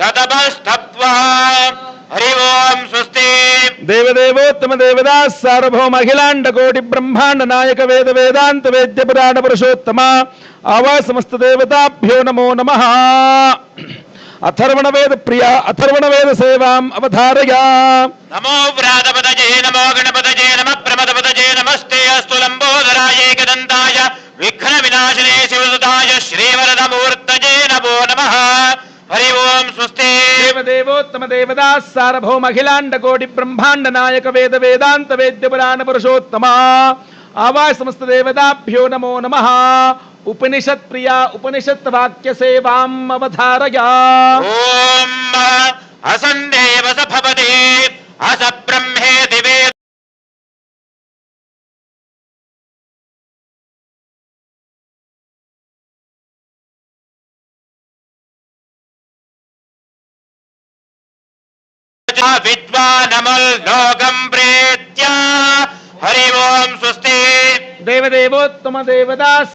शतपस्तप्त्वा हरि ओम् स्वस्ति దేవదేవోత్తమ దేవదాస్ సార్వభౌమ అఖిలాండ కోటి బ్రహ్మాండ నాయక వేద వేదాంత వేద్య పురాణ పురుషోత్తమ ఆవా సమస్త దేవతాభ్యో నమో నమ అథర్వణ వేద ప్రియ అథర్వణ వేద సేవాం అవధారయా नमो व्रातपतये नमो गणपतये नमः प्रमदपतये नमस्ते अस्तु लम्बोदराय एकदन्ताय विघ्नविनाशिने शिवसुताय श्रीवरदमूर्तये नमो नमः हरि ओम स्वस्ति। देवदेवोत्तम देवदा सार्वभौम अखिलांड कोटि ब्रह्मांड नायक वेद वेदांत वेद्य पुराण पुरुषोत्तम। आवाज़ समस्त देवदाभ्यो नमो नमः। उपनिषत् प्रिया उपनिषत् वाक्य सेवाम ओम सफवदे अस ब्रह्मे दिवे विद्वानमल लोकम प्रेत्या। हरि ओम स्वस्ति। देवदेवोत्तम देवदास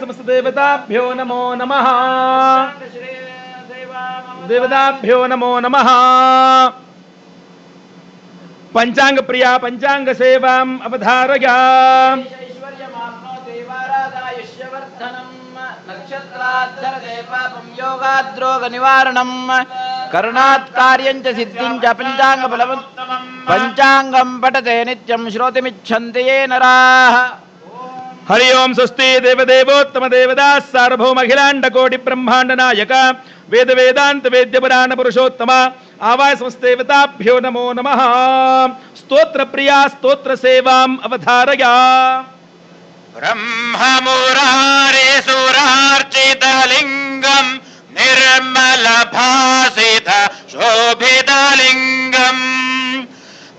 समस्त देवताभ्यो नमो नमः। देवताभ्यो नमो नमः। पंचांग प्रिया पंचांग सेवाम अवधारया नक्षत्राद्धरते पापं योगाद्रोगनिवारणम् करणात् कार्यं च सिद्धिं च पञ्चाङ्गफलमुत्तमम् पञ्चाङ्गं पठते नित्यं श्रोतुमिच्छन्ति ये नराः हरि ओं स्वस्ति देवदेवोत्तमदेवदाः सार्वभौमखिलाण्डकोटिब्रह्माण्डनायक वेदवेदान्तवेद्यपुराणपुरुषोत्तम आवासमस्तेवताभ्यो नमो नमः स्तोत्रप्रिया अवधारया ब्रह्ममुरारिसुरार्चितलिङ्गम् निर्मलभासित शोभितलिङ्गम्।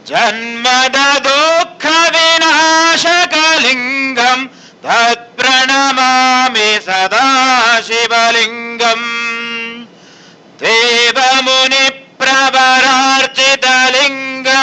जन्मदुःखविनाशकलिङ्गम् तत्प्रणमामि सदा शिवलिंग देव मुनि शिवलिङ्गम् देवमुनिप्रवरार्चितलिङ्गम्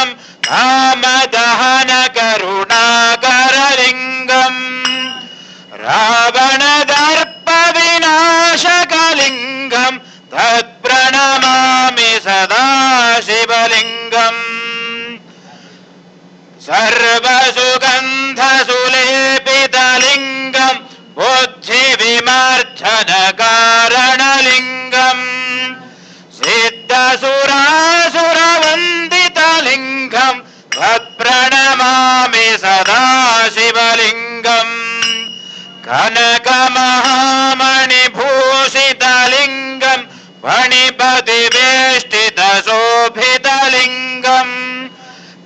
कनकमहामणिभूषितलिङ्गम् फणिपतिवेष्टितशोभितलिङ्गम्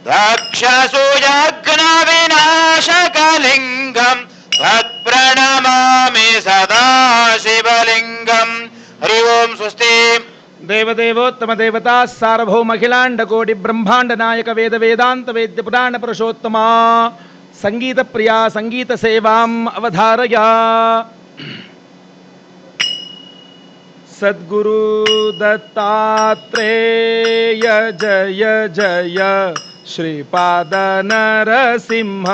दक्षसुयग्नविनाशकलिङ्गम् तत्प्रणमामि सदा शिवलिङ्गम् हरि ओम् स्वस्ति దేవదేవోత్తమ దేవతా సార్వభౌమ అఖిలాండ కోటి బ్రహ్మాండ నాయక వేద వేదాంత వేద్య పురాణ పురుషోత్తమ संगीत प्रिया संगीत सेवाम अवधारया। सद्गुरु दत्तात्रेय जय जय। श्रीपाद नरसिंह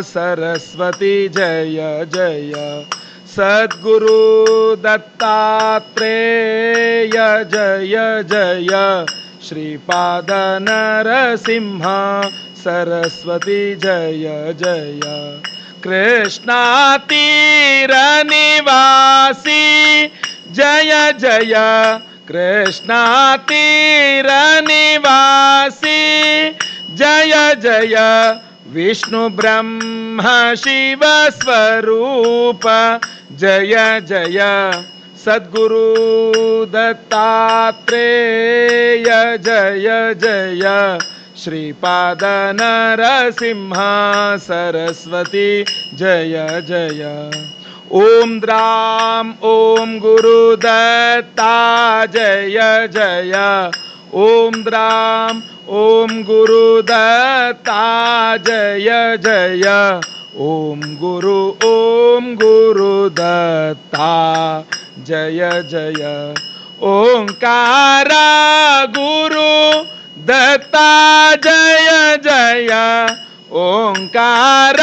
सरस्वती जय जय। सद्गुरु दत्तात्रेय जय जय। श्रीपाद नरसिंह सरस्वती जय जय। कृष्णातीरनिवासी, जय जय। कृष्णातीरनिवासी, जय जय। विष्णु ब्रह्म शिव स्वरूप, जय जय। सद्गुरु दत्तात्रेय, जय जय। श्रीपादनरसिंहा सरस्वती जय जय। ओम द्राम ओम गुरुदत्ता। जय जय। ओम द्राम ओम गुरुदत्ता। जय जय। ओम गुरु ओम गुरुदत्ता। जय जय। ओङ्कार गुरु दत्ता जय। जय ओंकार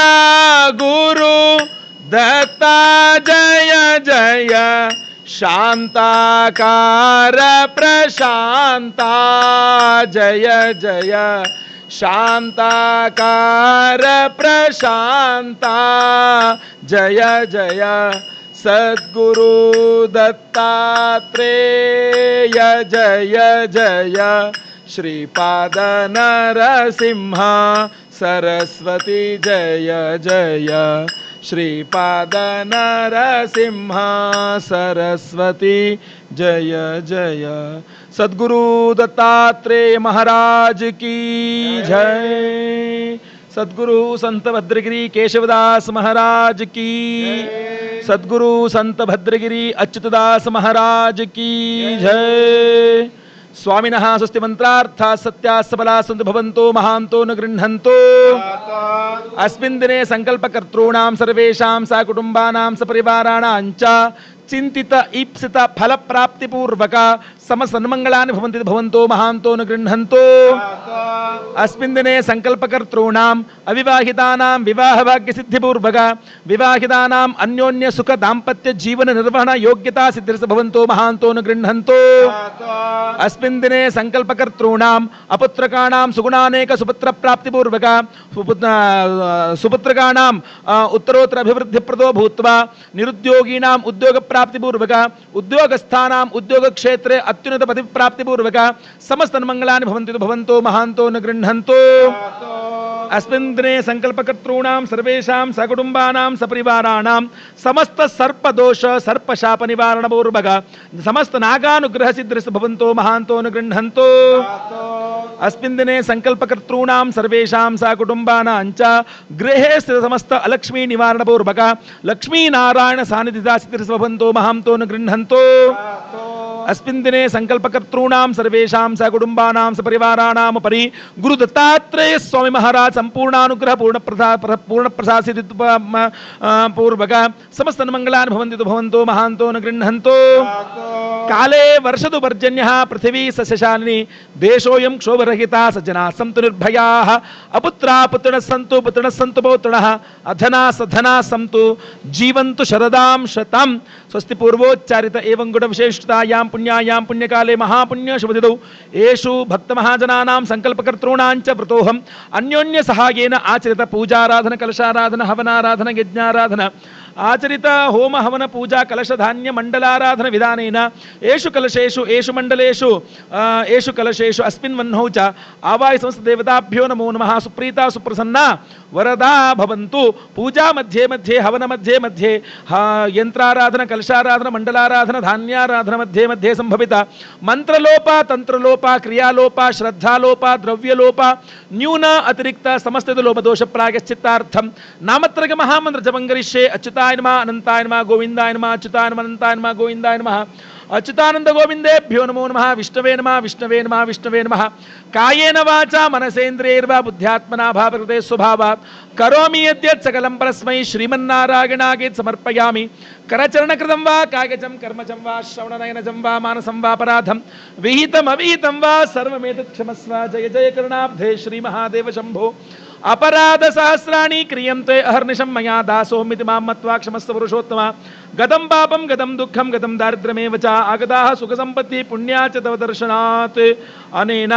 गुरु दत्ता जय। जय शांताकार प्रशांता जय। जय शांताकार प्रशांता जय जय। सद्गुरु दत्तात्रेय, जय जय। श्रीपाद श्रीपादनरसिंह, सरस्वती जय जय। श्रीपाद श्रीपादनरसिंह, सरस्वती जय जय। सद्गुरु दत्तात्रेय महाराज की जय। सद्गुरु संत भद्रगिरी केशवदास महाराज की सद्गुरु संत भद्रगिरी अच्युतदास महाराज की जय। स्वामिनः स्वस्ति मंत्रा सत्या सबला सन्तु भवन्तो न गृह्णन्तो। अस्मिन् दिने सर्वेशा सर्वेषां सपरिवाराण चिन्तित ईप्सित फलप्राप्तिपूर्वक समसन्मङ्गलानि भवन्ति भवन्तो महान्तो न गृह्णन्तो। अस्मिन् दिने सङ्कल्पकर्तॄणाम् अविवाहितानां सुख दाम्पत्य जीवन निर्वहण योग्यता सिद्धिर्स भवन्तो महान्तो न गृह्णन्तो। अस्मिन् दिने सुगुणानेक सुपुत्र प्राप्तिपूर्वक सुपुत्र, सुपुत्रकाणाम् उत्तरोत्तर अभिवृद्धिप्रदो भूत्वा निरुद्योगीनाम् उद्योगप्राप्तिपूर्वक उद्योगस्थानाम् उद्योगक्षेत्रे अत्युन्नत पदविप्राप्तिपूर्वक समस्तन्मङ्गलानि भवन्ति भवन्तो महान्तो न गृह्णन्तो अस्मिन् दिने सङ्कल्पकर्तॄणां सर्वेषां सकुटुम्बानां समस्त सर्पदोष सर्पशापनिवारणपूर्वक समस्त नागानुग्रहसिद्धिर्स भवन्तो महान्तो न गृह्णन्तो अस्मिन् दिने सङ्कल्पकर्तॄणां सर्वेषां सकुटुम्बानां च गृहे स्थितसमस्त अलक्ष्मी निवारणपूर्वक लक्ष्मीनारायण सान्निधिता सिद्धिर्स भवन्तो महान्तो न गृह्णन्तो। अस्मिन् दिने सङ्कल्पकर्तॄणां सर्वेषां सकुटुम्बानां सपरिवाराणामुपरि गुरुदत्तात्रेय स्वामी महाराज सम्पूर्णानुग्रह पूर्णप्रसा पूर्णप्रसासित पूर्वक समस्तन्मङ्गलानि भवन्ति तु भवन्तो महान्तो न गृह्णन्तो। కాలే వర్షదు వర్జన్య పృథివీ సస్యశాలిని దేశోయం క్షోభరహిత సజ్జనా సంతు నిర్భయా అపుత్రా పుత్రుణ సంతు పుత్రుణ సంతు పౌత్రుణ అధనా సధనా సంతు జీవంతు శరదాం శతం స్వస్తి పూర్వోచ్చారిత ఏం గుణ విశేషతాయాం పుణ్యాయాం పుణ్యకాలే మహాపుణ్య శుభదిదౌ ఏషు భక్త మహాజనానాం చ వృతోహం అన్యోన్య సహాయేన ఆచరిత పూజారాధన కలశారాధన హవనారాధన యజ్ఞారాధన आचरित होम हवन पूजा कलशधान्य मण्डलाराधन विधानेन। येषु कलशेषु येषु मण्डलेषु आ, येषु कलशेषु अस्मिन् वह्नौ च आवाय संस्थदेवताभ्यो नमो नमः। सुप्रीता सुप्रसन्ना वरदा भवन्तु। पूजा मध्ये मध्ये हवन मध्ये मध्ये यन्त्राराधन कलशाराधन मण्डलाराधन धान्याराधन मध्ये मध्ये सम्भवित मन्त्रलोप तन्त्रलोप क्रियालोप श्रद्धालोप द्रव्यलोप न्यून अतिरिक्त समस्त लोपदोष प्रायश्चित्तार्थं नामत्रय महामन्त्र जपङ्गरिष्ये अच्युताय नमः अनन्ताय नमः गोविन्दाय नमः, अच्युताय नमः अनन्ताय नमः गोविन्दाय नमः। अच्युतानंद गोविंदेभ्यो नमो नमः, विष्णवे नमः विष्णवे नमः विष्णवे नमः। कायेन वाचा, मनसेन्द्रियैर्वा, बुद्ध्यात्मना, भावकृते स्वभावात् करोमि यद्यत् सकलं परस्मै, श्रीमन्नारायणागेत् समर्पयामि। करचरणकृतं वा, कागजं, कर्मजं वा, श्रवणनयनजं वा, मानसं वा, अपराधं। विहितमविहितं वा, सर्वमेतत् क्षमस्व। जय जय करुणाब्धे, श्रीमहादेव शम्भो। अपराध सहस्राणि क्रियन्ते अहर्निशं मया दासोऽमिति माँ मत्वा क्षमस्व पुरुषोत्तमा गतं पापं गतं दुःखं गतं दारिद्र्यमेव च आगताः सुखसम्पत्तिः पुण्या च तव दर्शनात्। अनेन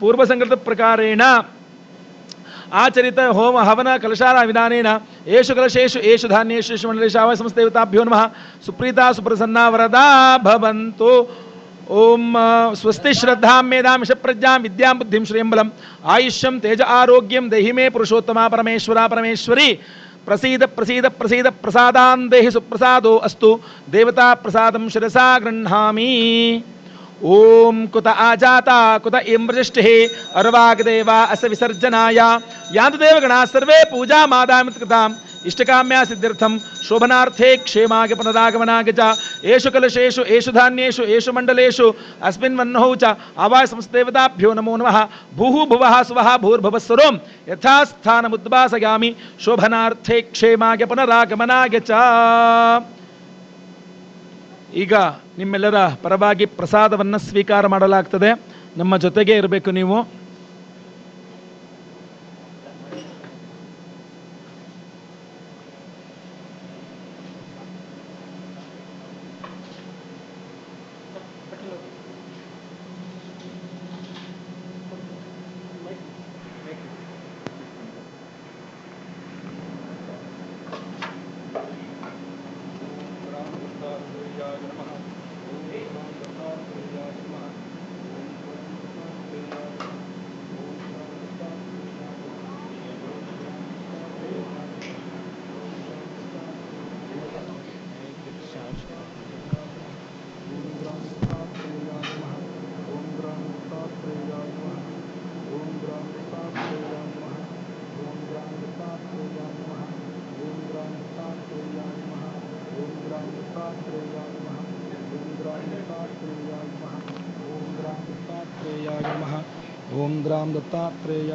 पूर्वसङ्कृतप्रकारेण आचरित होम हवन कलशारा विधानेन येषु कलशेषु, येषु धान्येषु, येषु मण्डलेषु आवसंस्थदेवताभ्यो नमः। सुप्रीता, सुप्रसन्ना, वरदा, भवन्तु। ओम स्वस्ति श्रद्धां मेधां यशप्रज्ञां विद्यां बुद्धिं श्रियं बलम् आयुष्यं, तेज आरोग्यं, देहि मे पुरुषोत्तमा परमेश्वरा परमेश्वरी। प्रसीद प्रसीद प्रसीद, प्रसादान् देहि सुप्रसादो अस्तु। देवता प्रसादं शिरसा गृह्णामि। ॐ कुत आजाता, कुत इमृष्टिः अर्वाग्देवा अस विसर्जनाय। यान्तु देवगणाः सर्वे पूजामादामित कृताम्। ಇಷ್ಟಕಾಮ್ಯಾ ಸಿದ್ಧಿರ್ಥಂ ಶೋಭನಾರ್ಥೇ ಕ್ಷೇಮಾಗ ಪುನರಾಗಮನಾಗ ಚ. ಏಷು ಕಲಶೇಷು, ಏಷು ಧಾನ್ಯೇಷು, ಏಷು ಮಂಡಲೇಶು ಅಸ್ಮಿನ್ ವನ್ನೌ ಚ. ಆವಾಯ ಸಂಸ್ಥೇವತಾಭ್ಯೋ ನಮೋ ನಮಃ. ಭೂಹು ಭುವ ಸ್ವಃ ಭೂರ್ಭವಸ್ವರೋಂ. ಯಥಾಸ್ಥಾನಮುದ್ಭಾಸಯಾಮಿ ಶೋಭನಾರ್ಥೇ ಕ್ಷೇಮಾಗ ಪುನರಾಗಮನಾಗ ಚ. ಈಗ ನಿಮ್ಮೆಲ್ಲರ ಪರವಾಗಿ ಪ್ರಸಾದವನ್ನು ಸ್ವೀಕಾರ ಮಾಡಲಾಗ್ತದೆ. ನಮ್ಮ ಜೊತೆಗೆ ಇರಬೇಕು ನೀವು. ಓಂ ದತ್ತಾತ್ರೇಯ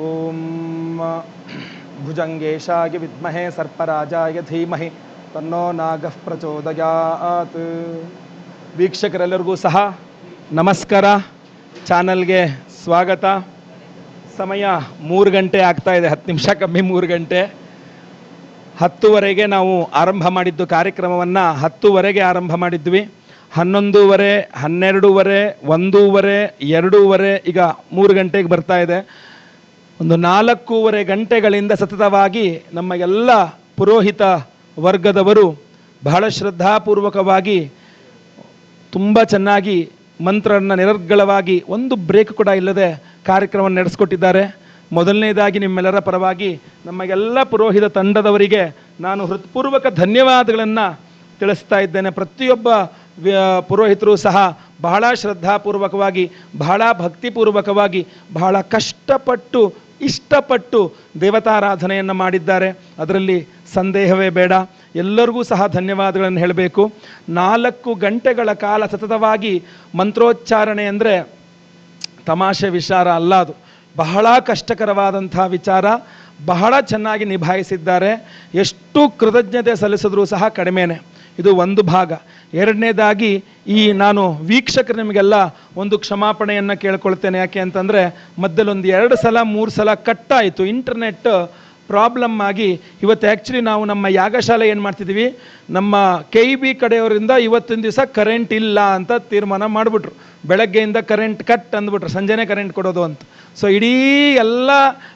ಓಂ ಭುಜಂಗೇಶಾಯ ವಿದ್ಮಹೇ ಸರ್ಪರಾಜಾಯ ಧೀಮಹಿ ತನ್ನೋ ನಾಗ ಪ್ರಚೋದಯಾತ್ ವೀಕ್ಷಕರೆಲ್ಲರಿಗೂ ಸಹ ನಮಸ್ಕಾರ. ಚಾನಲ್ಗೆ ಸ್ವಾಗತ. ಸಮಯ ಮೂರು ಗಂಟೆ ಆಗ್ತಾ ಇದೆ, ಹತ್ತು ನಿಮಿಷ ಕಮ್ಮಿ ಮೂರು ಗಂಟೆ. ಹತ್ತುವರೆಗೆ ನಾವು ಆರಂಭ ಮಾಡಿದ್ದು ಕಾರ್ಯಕ್ರಮವನ್ನು ಹತ್ತುವರೆಗೆ ಆರಂಭ ಮಾಡಿದ್ವಿ. ಹನ್ನೊಂದೂವರೆ, ಹನ್ನೆರಡೂವರೆ, ಒಂದೂವರೆ, ಎರಡೂವರೆ, ಈಗ ಮೂರು ಗಂಟೆಗೆ ಬರ್ತಾ ಇದೆ. ಒಂದು ನಾಲ್ಕೂವರೆ ಗಂಟೆಗಳಿಂದ ಸತತವಾಗಿ ನಮ್ಮ ಎಲ್ಲ ಪುರೋಹಿತ ವರ್ಗದವರು ಬಹಳ ಶ್ರದ್ಧಾಪೂರ್ವಕವಾಗಿ ತುಂಬ ಚೆನ್ನಾಗಿ ಮಂತ್ರವನ್ನು ನಿರರ್ಗಳವಾಗಿ ಒಂದು ಬ್ರೇಕ್ ಕೂಡ ಇಲ್ಲದೆ ಕಾರ್ಯಕ್ರಮವನ್ನು ನಡೆಸ್ಕೊಟ್ಟಿದ್ದಾರೆ. ಮೊದಲನೇದಾಗಿ ನಿಮ್ಮೆಲ್ಲರ ಪರವಾಗಿ ನಮ್ಮ ಎಲ್ಲ ಪುರೋಹಿತ ತಂಡದವರಿಗೆ ನಾನು ಹೃತ್ಪೂರ್ವಕ ಧನ್ಯವಾದಗಳನ್ನು ತಿಳಿಸ್ತಾ ಇದ್ದೇನೆ. ಪ್ರತಿಯೊಬ್ಬ ಪುರೋಹಿತರು ಸಹ ಬಹಳ ಶ್ರದ್ಧಾಪೂರ್ವಕವಾಗಿ, ಬಹಳ ಭಕ್ತಿಪೂರ್ವಕವಾಗಿ, ಬಹಳ ಕಷ್ಟಪಟ್ಟು, ಇಷ್ಟಪಟ್ಟು ದೇವತಾರಾಧನೆಯನ್ನು ಮಾಡಿದ್ದಾರೆ. ಅದರಲ್ಲಿ ಸಂದೇಹವೇ ಬೇಡ. ಎಲ್ಲರಿಗೂ ಸಹ ಧನ್ಯವಾದಗಳನ್ನು ಹೇಳಬೇಕು. ನಾಲ್ಕು ಗಂಟೆಗಳ ಕಾಲ ಸತತವಾಗಿ ಮಂತ್ರೋಚ್ಚಾರಣೆ ಅಂದರೆ ತಮಾಷೆ ವಿಚಾರ ಅಲ್ಲ ಅದು. ಬಹಳ ಕಷ್ಟಕರವಾದಂಥ ವಿಚಾರ. ಬಹಳ ಚೆನ್ನಾಗಿ ನಿಭಾಯಿಸಿದ್ದಾರೆ. ಎಷ್ಟು ಕೃತಜ್ಞತೆ ಸಲ್ಲಿಸಿದ್ರೂ ಸಹ ಕಡಿಮೆನೆ. ಇದು ಒಂದು ಭಾಗ. ಎರಡನೇದಾಗಿ ಈ ನಾನು ವೀಕ್ಷಕರು ನಿಮಗೆಲ್ಲ ಒಂದು ಕ್ಷಮಾಪಣೆಯನ್ನು ಕೇಳ್ಕೊಳ್ತೇನೆ. ಯಾಕೆ ಅಂತಂದರೆ ಒಂದು ಎರಡು ಸಲ, ಮೂರು ಸಲ ಕಟ್ಟಾಯಿತು. ಇಂಟರ್ನೆಟ್ ಪ್ರಾಬ್ಲಮ್ ಆಗಿ ಇವತ್ತು ಆ್ಯಕ್ಚುಲಿ ನಾವು ನಮ್ಮ ಯಾಗಶಾಲೆ ಏನು ಮಾಡ್ತಿದ್ದೀವಿ ನಮ್ಮ ಕೆ ಇ ಬಿ ಕಡೆಯವರಿಂದ ಇವತ್ತಿನ ದಿವಸ ಕರೆಂಟ್ ಇಲ್ಲ ಅಂತ ತೀರ್ಮಾನ ಮಾಡಿಬಿಟ್ರು. ಬೆಳಗ್ಗೆಯಿಂದ ಕರೆಂಟ್ ಕಟ್ ಅಂದ್ಬಿಟ್ರು. ಸಂಜೆನೇ ಕರೆಂಟ್ ಕೊಡೋದು ಅಂತ. ಸೊ ಇಡೀ ಎಲ್ಲ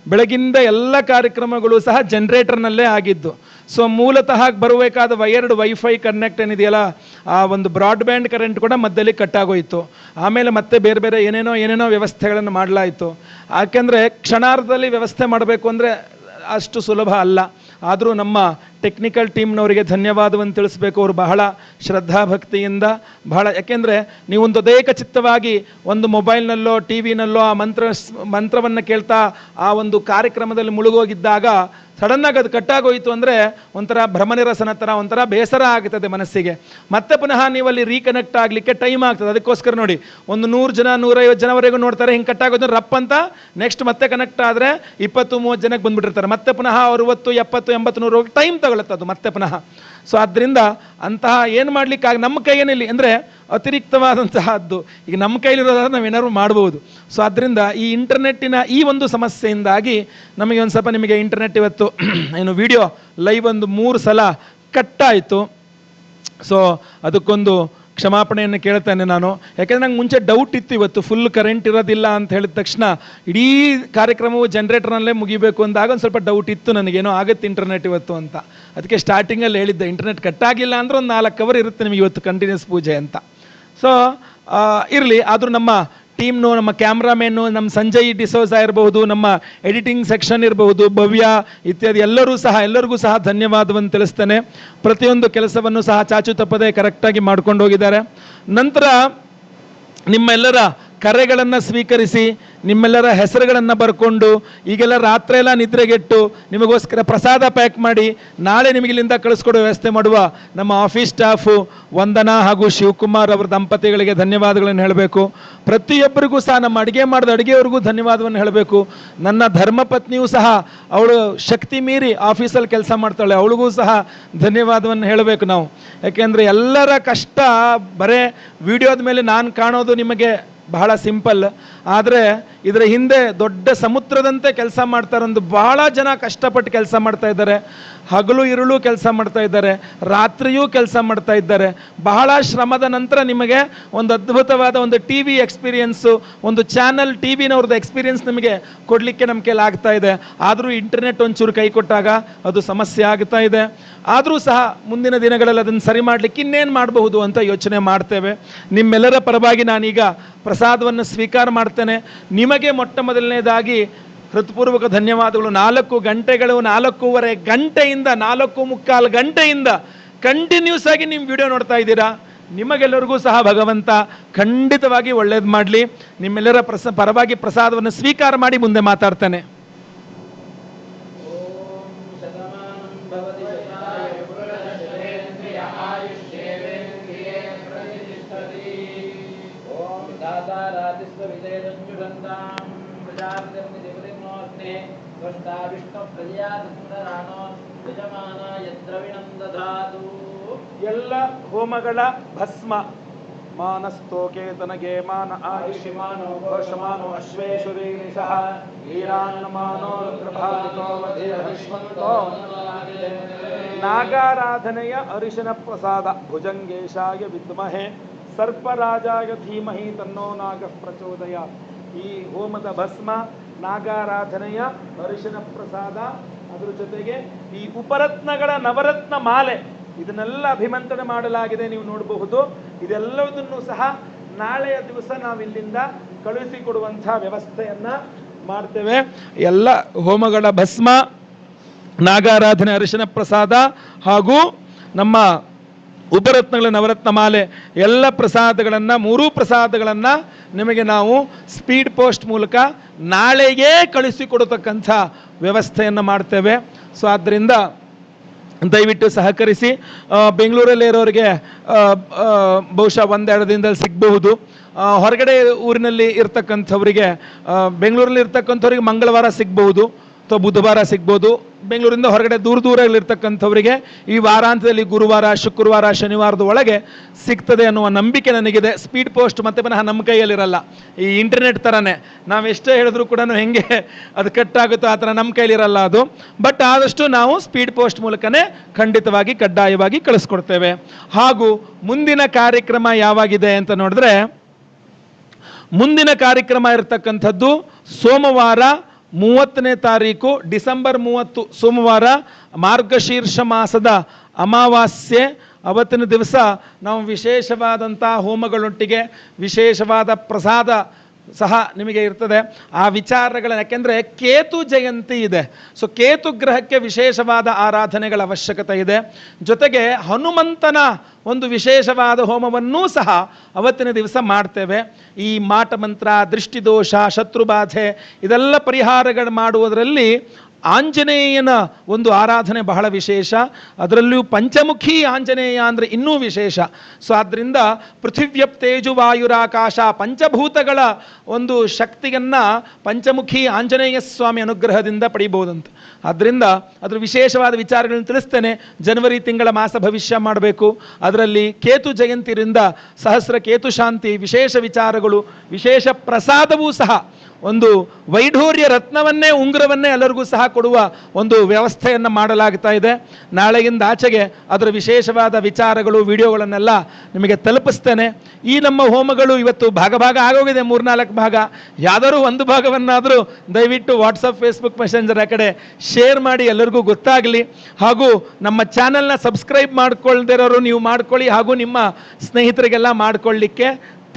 ಬೆಳಗಿಂದ ಎಲ್ಲ ಕಾರ್ಯಕ್ರಮಗಳು ಸಹ ಜನ್ರೇಟರ್ನಲ್ಲೇ ಆಗಿದ್ದು. ಸೊ ಮೂಲತಃ ಬರಬೇಕಾದ ವೈರ್ಡ್ ವೈಫೈ ಕನೆಕ್ಟ್ ಏನಿದೆಯಲ್ಲ, ಆ ಒಂದು ಬ್ರಾಡ್ಬ್ಯಾಂಡ್ ಕರೆಂಟ್ ಕೂಡ ಮಧ್ಯದಲ್ಲಿ ಕಟ್ಟಾಗೋಯಿತು ಆಮೇಲೆ ಮತ್ತೆ ಬೇರೆ ಬೇರೆ ಏನೇನೋ ಏನೇನೋ ವ್ಯವಸ್ಥೆಗಳನ್ನು ಮಾಡಲಾಯಿತು. ಯಾಕೆಂದರೆ ಕ್ಷಣಾರ್ಧದಲ್ಲಿ ವ್ಯವಸ್ಥೆ ಮಾಡಬೇಕು ಅಂದರೆ ಅಷ್ಟು ಸುಲಭ ಅಲ್ಲ. ಆದರೂ ನಮ್ಮ ಟೆಕ್ನಿಕಲ್ ಟೀಮ್ನವರಿಗೆ ಧನ್ಯವಾದವನ್ನು ತಿಳಿಸ್ಬೇಕು. ಅವರು ಬಹಳ ಶ್ರದ್ಧಾಭಕ್ತಿಯಿಂದ ಬಹಳ, ಯಾಕೆಂದರೆ ನೀವೊಂದು ಅದೇಕ ಚಿತ್ತವಾಗಿ ಒಂದು ಮೊಬೈಲ್ನಲ್ಲೋ ಟಿ ವಿನಲ್ಲೋ ಆ ಮಂತ್ರ, ಮಂತ್ರವನ್ನು ಕೇಳ್ತಾ ಆ ಒಂದು ಕಾರ್ಯಕ್ರಮದಲ್ಲಿ ಮುಳುಗೋಗಿದ್ದಾಗ ಸಡನ್ನಾಗಿ ಅದು ಕಟ್ಟಾಗೋಯಿತು ಅಂದರೆ ಒಂಥರ ಭ್ರಮನಿರಸನ ಥರ, ಒಂಥರ ಬೇಸರ ಆಗುತ್ತದೆ ಮನಸ್ಸಿಗೆ. ಮತ್ತೆ ಪುನಃ ನೀವು ಅಲ್ಲಿ ರೀಕನೆಕ್ಟ್ ಆಗಲಿಕ್ಕೆ ಟೈಮ್ ಆಗ್ತದೆ. ಅದಕ್ಕೋಸ್ಕರ ನೋಡಿ, ಒಂದು ನೂರು ಜನ, ನೂರೈವತ್ತು ಜನವರೆಗೂ ನೋಡ್ತಾರೆ, ಹಿಂಗೆ ಕಟ್ಟಾಗೋದು ರಪ್ ಅಂತ ನೆಕ್ಸ್ಟ್ ಮತ್ತೆ ಕನೆಕ್ಟ್ ಆದರೆ ಇಪ್ಪತ್ತು, ಮೂವತ್ತು ಜನಕ್ಕೆ ಬಂದುಬಿಟ್ಟಿರ್ತಾರೆ. ಮತ್ತೆ ಪುನಃ ಅರುವತ್ತು ಎಪ್ಪತ್ತು, ಎಂಬತ್ತು, ನೂರು ಟೈಮ್ ತಗೊಳುತ್ತೆ ಅದು ಮತ್ತೆ ಪುನಃ. ಸೊ ಆದ್ದರಿಂದ ಅಂತಹ ಏನು ಮಾಡ್ಲಿಕ್ಕಾಗ, ನಮ್ಮ ಕೈಯೇನಿಲ್ಲ ಅಂದರೆ ಅತಿರಿಕ್ತವಾದಂತಹದ್ದು. ಈಗ ನಮ್ಮ ಕೈಲಿರೋದಾದ್ರೆ ನಾವು ಏನಾದ್ರು ಮಾಡ್ಬೋದು. ಸೊ ಆದ್ದರಿಂದ ಈ ಇಂಟರ್ನೆಟ್ಟಿನ ಈ ಒಂದು ಸಮಸ್ಯೆಯಿಂದಾಗಿ ನಮಗೆ ಒಂದು ಸ್ವಲ್ಪ ನಿಮಗೆ ಇಂಟರ್ನೆಟ್ ಇವತ್ತು ಏನು ವಿಡಿಯೋ ಲೈವ್ ಒಂದು ಮೂರು ಸಲ ಕಟ್ಟಾಯಿತು ಸೊ ಅದಕ್ಕೊಂದು ಕ್ಷಮಾಪಣೆಯನ್ನು ಕೇಳ್ತೇನೆ ನಾನು. ಯಾಕೆಂದ್ರೆ ನಂಗೆ ಮುಂಚೆ ಡೌಟ್ ಇತ್ತು ಇವತ್ತು. ಫುಲ್ ಕರೆಂಟ್ ಇರೋದಿಲ್ಲ ಅಂತ ಹೇಳಿದ ತಕ್ಷಣ ಇಡೀ ಕಾರ್ಯಕ್ರಮವು ಜನ್ರೇಟರ್ನಲ್ಲೇ ಮುಗಿಬೇಕು ಅಂದಾಗ ಒಂದು ಸ್ವಲ್ಪ ಡೌಟ್ ಇತ್ತು ನನಗೇನೋ ಆಗುತ್ತೆ ಇಂಟರ್ನೆಟ್ ಇವತ್ತು ಅಂತ. ಅದಕ್ಕೆ ಸ್ಟಾರ್ಟಿಂಗಲ್ಲಿ ಹೇಳಿದ್ದೆ ಇಂಟರ್ನೆಟ್ ಕಟ್ಟಾಗಿಲ್ಲ ಅಂದ್ರೆ ಒಂದು ನಾಲ್ಕು ಅವರ್ ಇರುತ್ತೆ ನಿಮಗೆ ಇವತ್ತು ಕಂಟಿನ್ಯೂಸ್ ಪೂಜೆ ಅಂತ. ಸೊ ಇರಲಿ, ಆದರೂ ನಮ್ಮ ಟೀಮ್ನು, ನಮ್ಮ ಕ್ಯಾಮ್ರಾಮೆನ್ನು, ನಮ್ಮ ಸಂಜಯ್ ಡಿಸೋಸಾ ಇರಬಹುದು, ನಮ್ಮ ಎಡಿಟಿಂಗ್ ಸೆಕ್ಷನ್ ಇರಬಹುದು, ಭವ್ಯ ಇತ್ಯಾದಿ ಎಲ್ಲರೂ ಸಹ, ಎಲ್ಲರಿಗೂ ಸಹ ಧನ್ಯವಾದವನ್ನು ತಿಳಿಸ್ತೇನೆ. ಪ್ರತಿಯೊಂದು ಕೆಲಸವನ್ನು ಸಹ ಚಾಚು ತಪ್ಪದೆ ಕರೆಕ್ಟಾಗಿ ಮಾಡ್ಕೊಂಡು ಹೋಗಿದ್ದಾರೆ. ನಂತರ ನಿಮ್ಮೆಲ್ಲರ ಕರೆಗಳನ್ನು ಸ್ವೀಕರಿಸಿ ನಿಮ್ಮೆಲ್ಲರ ಹೆಸರುಗಳನ್ನು ಬರ್ಕೊಂಡು ಈಗೆಲ್ಲ ರಾತ್ರಿ ಎಲ್ಲ ನಿದ್ರೆಗೆಟ್ಟು ನಿಮಗೋಸ್ಕರ ಪ್ರಸಾದ ಪ್ಯಾಕ್ ಮಾಡಿ ನಾಳೆ ನಿಮಗೆ ಇಲ್ಲಿಂದ ಕಳಿಸ್ಕೊಡೋ ವ್ಯವಸ್ಥೆ ಮಾಡುವ ನಮ್ಮ ಆಫೀಸ್ ಸ್ಟಾಫು ವಂದನಾ ಹಾಗೂ ಶಿವಕುಮಾರ್ ಅವರ ದಂಪತಿಗಳಿಗೆ ಧನ್ಯವಾದಗಳನ್ನು ಹೇಳಬೇಕು. ಪ್ರತಿಯೊಬ್ಬರಿಗೂ ಸಹ ನಮ್ಮ ಅಡುಗೆ ಮಾಡಿದ ಅಡುಗೆಯವ್ರಿಗೂ ಧನ್ಯವಾದವನ್ನು ಹೇಳಬೇಕು. ನನ್ನ ಧರ್ಮಪತ್ನಿಯೂ ಸಹ ಅವಳು ಶಕ್ತಿ ಮೀರಿ ಆಫೀಸಲ್ಲಿ ಕೆಲಸ ಮಾಡ್ತಾಳೆ, ಅವಳಿಗೂ ಸಹ ಧನ್ಯವಾದವನ್ನು ಹೇಳಬೇಕು ನಾವು. ಯಾಕೆಂದರೆ ಎಲ್ಲರ ಕಷ್ಟ ಬರೇ ವಿಡಿಯೋದ ಮೇಲೆ ನಾನು ಕಾಣೋದು ನಿಮಗೆ ಬಹಳ ಸಿಂಪಲ್. ಆದರೆ ಇದರ ಹಿಂದೆ ದೊಡ್ಡ ಸಮುದ್ರದಂತೆ ಕೆಲಸ ಮಾಡ್ತಾರೊಂದು ಬಹಳ ಜನ ಕಷ್ಟಪಟ್ಟು ಕೆಲಸ ಮಾಡ್ತಾ ಇದ್ದಾರೆ. ಹಗಲು ಇರುಳು ಕೆಲಸ ಮಾಡ್ತಾ ಇದ್ದಾರೆ, ರಾತ್ರಿಯೂ ಕೆಲಸ ಮಾಡ್ತಾ ಇದ್ದಾರೆ. ಬಹಳ ಶ್ರಮದ ನಂತರ ನಿಮಗೆ ಒಂದು ಅದ್ಭುತವಾದ ಒಂದು ಟಿ ವಿ ಎಕ್ಸ್ಪೀರಿಯನ್ಸು, ಒಂದು ಚಾನಲ್ ಟಿ ವಿನವ್ರದ್ದು ಎಕ್ಸ್ಪೀರಿಯನ್ಸ್ ನಿಮಗೆ ಕೊಡಲಿಕ್ಕೆ ನಮ್ಮ ಕೈಲಿ ಆಗ್ತಾ ಇದೆ. ಆದರೂ ಇಂಟರ್ನೆಟ್ ಒಂಚೂರು ಕೈ ಕೊಟ್ಟಾಗ ಅದು ಸಮಸ್ಯೆ ಆಗ್ತಾ ಇದೆ. ಆದರೂ ಸಹ ಮುಂದಿನ ದಿನಗಳಲ್ಲಿ ಅದನ್ನು ಸರಿ ಮಾಡಲಿಕ್ಕೆ ಇನ್ನೇನು ಮಾಡಬಹುದು ಅಂತ ಯೋಚನೆ ಮಾಡ್ತೇವೆ. ನಿಮ್ಮೆಲ್ಲರ ಪರವಾಗಿ ನಾನೀಗ ಪ್ರಸಾದವನ್ನು ಸ್ವೀಕಾರ ಮಾಡ್ತೇನೆ. ನಿಮಗೆ ಮೊಟ್ಟ ಮೊದಲನೇದಾಗಿ ಹೃತ್ಪೂರ್ವಕ ಧನ್ಯವಾದಗಳು. ನಾಲ್ಕು ಗಂಟೆಗಳು, ನಾಲ್ಕೂವರೆ ಗಂಟೆಯಿಂದ, ನಾಲ್ಕು ಮುಕ್ಕಾಲು ಗಂಟೆಯಿಂದ ಕಂಟಿನ್ಯೂಸ್ ಆಗಿ ನಿಮ್ಮ ವಿಡಿಯೋ ನೋಡ್ತಾ ಇದ್ದೀರಾ? ನಿಮಗೆಲ್ಲರಿಗೂ ಸಹ ಭಗವಂತ ಖಂಡಿತವಾಗಿ ಒಳ್ಳೇದು ಮಾಡಲಿ. ನಿಮ್ಮೆಲ್ಲರ ಪ್ರಸ, ಪರವಾಗಿ ಪ್ರಸಾದವನ್ನು ಸ್ವೀಕಾರ ಮಾಡಿ ಮುಂದೆ ಮಾತಾಡ್ತಾನೆ. ತ್ವಷ್ಟಾ ವಿಷ್ಣು ಸುಂದರಾಣೋ ಯಜಮಾನಾಯ ದ್ರವಿಣಂ ದಧಾತು ಎಲ್ಲ ಹೋಮಗಳ ಭಸ್ಮ ಮಾನಸ್ತೋಕೇತನಗೆ ಮಾನ ಆಯುಷ್ಯಮಾನೋ ಘೋಷಮಾನೋ ಅಶ್ವೇಶ್ವರೀನಿಶಃ ವೀರಾನ್ನಮಾನೋ ರುದ್ರಭಾವಿತೋ ಪ್ರಭಾವಿತೋ ನಾಗಾರಾಧನೆಯ ಅರಿಶಿನ ಪ್ರಸಾದ, ಭುಜಂಗೇಶಾಯ ವಿದ್ಮಹೆ, ಸರ್ಪರಾಜಾಯ ಧೀಮಹಿ ತನ್ನೋ ನಾಗ ಪ್ರಚೋದಯ ಈ ಹೋಮದ ಭಸ್ಮ ನಾಗಾರಾಧನೆಯ ಅರಿಶಿನ ಪ್ರಸಾದ. ಅದರ ಜೊತೆಗೆ ಈ ಉಪರತ್ನಗಳ ನವರತ್ನ ಮಾಲೆ, ಇದನ್ನೆಲ್ಲ ಅಭಿಮಂತ್ರಣ ಮಾಡಲಾಗಿದೆ, ನೀವು ನೋಡಬಹುದು. ಇದೆಲ್ಲದನ್ನು ಸಹ ನಾಳೆಯ ದಿವಸ ನಾವಿಲ್ಲಿಂದ ಕಳುಹಿಸಿಕೊಡುವಂತಹ ವ್ಯವಸ್ಥೆಯನ್ನ ಮಾಡ್ತೇವೆ. ಎಲ್ಲ ಹೋಮಗಳ ಭಸ್ಮ, ನಾಗಾರಾಧನೆ ಅರಿಶಿನ ಪ್ರಸಾದ ಹಾಗೂ ನಮ್ಮ ಉಪರತ್ನಗಳ ನವರತ್ನ ಮಾಲೆ, ಎಲ್ಲ ಪ್ರಸಾದಗಳನ್ನು, ಮೂರೂ ಪ್ರಸಾದಗಳನ್ನು ನಿಮಗೆ ನಾವು ಸ್ಪೀಡ್ ಪೋಸ್ಟ್ ಮೂಲಕ ನಾಳೆಗೇ ಕಳಿಸಿಕೊಡತಕ್ಕಂಥ ವ್ಯವಸ್ಥೆಯನ್ನು ಮಾಡ್ತೇವೆ. ಸೊ ಆದ್ದರಿಂದ ದಯವಿಟ್ಟು ಸಹಕರಿಸಿ ಬೆಂಗಳೂರಲ್ಲಿ ಇರೋರಿಗೆ ಬಹುಶಃ ಒಂದೆರಡು ದಿನದಲ್ಲಿ ಸಿಗಬಹುದು. ಹೊರಗಡೆ ಊರಿನಲ್ಲಿ ಇರ್ತಕ್ಕಂಥವರಿಗೆ ಬೆಂಗಳೂರಲ್ಲಿ ಇರ್ತಕ್ಕಂಥವ್ರಿಗೆ ಮಂಗಳವಾರ ಸಿಗಬಹುದು. ಅಥವಾ ಬುಧವಾರ ಸಿಗ್ಬೋದು ಬೆಂಗಳೂರಿಂದ ಹೊರಗಡೆ ದೂರ ದೂರಗಳಿರ್ತಕ್ಕಂಥವರಿಗೆ ಈ ವಾರಾಂತ್ಯದಲ್ಲಿ ಗುರುವಾರ ಶುಕ್ರವಾರ ಶನಿವಾರದ ಒಳಗೆ ಸಿಗ್ತದೆ ಅನ್ನುವ ನಂಬಿಕೆ ನನಗಿದೆ ಸ್ಪೀಡ್ ಪೋಸ್ಟ್ ಮತ್ತೆ ಪುನಃ ನಮ್ಮ ಕೈಯಲ್ಲಿರಲ್ಲ ಈ ಇಂಟರ್ನೆಟ್ ಥರನೇ ನಾವು ಎಷ್ಟೇ ಹೇಳಿದ್ರು ಕೂಡ ಹೆಂಗೆ ಅದು ಕಟ್ಟಾಗುತ್ತೋ ಆ ಥರ ನಮ್ಮ ಕೈಯಲ್ಲಿರಲ್ಲ ಅದು ಬಟ್ ಆದಷ್ಟು ನಾವು ಸ್ಪೀಡ್ ಪೋಸ್ಟ್ ಮೂಲಕನೇ ಖಂಡಿತವಾಗಿ ಕಡ್ಡಾಯವಾಗಿ ಕಳಿಸ್ಕೊಡ್ತೇವೆ ಹಾಗೂ ಮುಂದಿನ ಕಾರ್ಯಕ್ರಮ ಯಾವಾಗಿದೆ ಅಂತ ನೋಡಿದ್ರೆ ಮುಂದಿನ ಕಾರ್ಯಕ್ರಮ ಇರತಕ್ಕಂಥದ್ದು ಸೋಮವಾರ ಮೂವತ್ತನೇ ತಾರೀಕು ಡಿಸೆಂಬರ್ ಮೂವತ್ತು ಸೋಮವಾರ ಮಾರ್ಗಶೀರ್ಷ ಮಾಸದ ಅಮಾವಾಸ್ಯೆ. ಅವತ್ತಿನ ದಿವಸ ನಾವು ವಿಶೇಷವಾದಂಥ ಹೋಮಗಳೊಟ್ಟಿಗೆ ವಿಶೇಷವಾದ ಪ್ರಸಾದ ಸಹ ನಿಮಗೆ ಇರ್ತದೆ. ಆ ವಿಚಾರಗಳ ಯಾಕೆಂದರೆ ಕೇತು ಜಯಂತಿ ಇದೆ. ಸೊ ಕೇತು ಗ್ರಹಕ್ಕೆ ವಿಶೇಷವಾದ ಆರಾಧನೆಗಳ ಅವಶ್ಯಕತೆ ಇದೆ. ಜೊತೆಗೆ ಹನುಮಂತನ ಒಂದು ವಿಶೇಷವಾದ ಹೋಮವನ್ನೂ ಸಹ ಅವತ್ತಿನ ದಿವಸ ಮಾಡ್ತೇವೆ. ಈ ಮಾಟ ಮಂತ್ರ, ದೃಷ್ಟಿದೋಷ, ಶತ್ರುಬಾಧೆ, ಇದೆಲ್ಲ ಪರಿಹಾರಗಳು ಮಾಡುವುದರಲ್ಲಿ ಆಂಜನೇಯನ ಒಂದು ಆರಾಧನೆ ಬಹಳ ವಿಶೇಷ. ಅದರಲ್ಲಿಯೂ ಪಂಚಮುಖಿ ಆಂಜನೇಯ ಅಂದರೆ ಇನ್ನೂ ವಿಶೇಷ. ಸೊ ಆದ್ದರಿಂದ ಪೃಥಿವ್ಯಪ್ತೇಜು ವಾಯುರಾಕಾಶ ಪಂಚಭೂತಗಳ ಒಂದು ಶಕ್ತಿಯನ್ನು ಪಂಚಮುಖಿ ಆಂಜನೇಯ ಸ್ವಾಮಿ ಅನುಗ್ರಹದಿಂದ ಪಡಿಬೋದಂತ. ಆದ್ದರಿಂದ ಅದರ ವಿಶೇಷವಾದ ವಿಚಾರಗಳನ್ನು ತಿಳಿಸ್ತೇನೆ. ಜನವರಿ ತಿಂಗಳ ಮಾಸ ಭವಿಷ್ಯ ಮಾಡಬೇಕು. ಅದರಲ್ಲಿ ಕೇತು ಜಯಂತಿರಿಂದ ಸಹಸ್ರ ಕೇತು ಶಾಂತಿ ವಿಶೇಷ ವಿಚಾರಗಳು, ವಿಶೇಷ ಪ್ರಸಾದವೂ ಸಹ ಒಂದು ವೈಢೂರ್ಯ ರತ್ನವನ್ನೇ, ಉಂಗುರವನ್ನೇ ಎಲ್ಲರಿಗೂ ಸಹ ಕೊಡುವ ಒಂದು ವ್ಯವಸ್ಥೆಯನ್ನು ಮಾಡಲಾಗ್ತಾ ಇದೆ. ನಾಳೆಯಿಂದ ಆಚೆಗೆ ಅದರ ವಿಶೇಷವಾದ ವಿಚಾರಗಳು, ವಿಡಿಯೋಗಳನ್ನೆಲ್ಲ ನಿಮಗೆ ತಲುಪಿಸ್ತೇನೆ. ಈ ನಮ್ಮ ಹೋಮಗಳು ಇವತ್ತು ಭಾಗ ಭಾಗ ಆಗೋಗಿದೆ, ಮೂರ್ನಾಲ್ಕು ಭಾಗ. ಯಾವ್ದಾದ್ರು ಒಂದು ಭಾಗವನ್ನಾದರೂ ದಯವಿಟ್ಟು ವಾಟ್ಸಪ್, ಫೇಸ್ಬುಕ್, ಮೆಸೆಂಜರ್ ಆ ಕಡೆ ಶೇರ್ ಮಾಡಿ ಎಲ್ಲರಿಗೂ ಗೊತ್ತಾಗಲಿ. ಹಾಗೂ ನಮ್ಮ ಚಾನಲ್ನ ಸಬ್ಸ್ಕ್ರೈಬ್ ಮಾಡ್ಕೊಳ್ದಿರೋರು ನೀವು ಮಾಡ್ಕೊಳ್ಳಿ, ಹಾಗೂ ನಿಮ್ಮ ಸ್ನೇಹಿತರಿಗೆಲ್ಲ ಮಾಡ್ಕೊಳ್ಳಿಕ್ಕೆ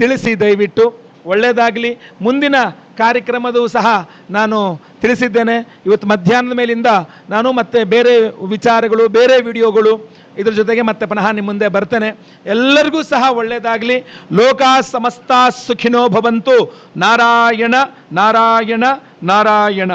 ತಿಳಿಸಿ ದಯವಿಟ್ಟು. ಒಳ್ಳೆಯದಾಗಲಿ ಮುಂದಿನ ಕಾರ್ಯಕ್ರಮದೂ ಸಹ ನಾನು ತಿಳಿಸಿದ್ದೇನೆ. ಇವತ್ತು ಮಧ್ಯಾಹ್ನದ ಮೇಲಿಂದ ನಾನು ಮತ್ತೆ ಬೇರೆ ವಿಚಾರಗಳು, ಬೇರೆ ವಿಡಿಯೋಗಳು ಇದ್ರ ಜೊತೆಗೆ ಮತ್ತೆ ಪುನಃ ನಿಮ್ಮ ಮುಂದೆ ಬರ್ತೇನೆ. ಎಲ್ಲರಿಗೂ ಸಹ ಒಳ್ಳೆಯದಾಗಲಿ ಲೋಕ ಸಮಸ್ತ ಸುಖಿನೋ ಭವಂತು. ನಾರಾಯಣ ನಾರಾಯಣ ನಾರಾಯಣ.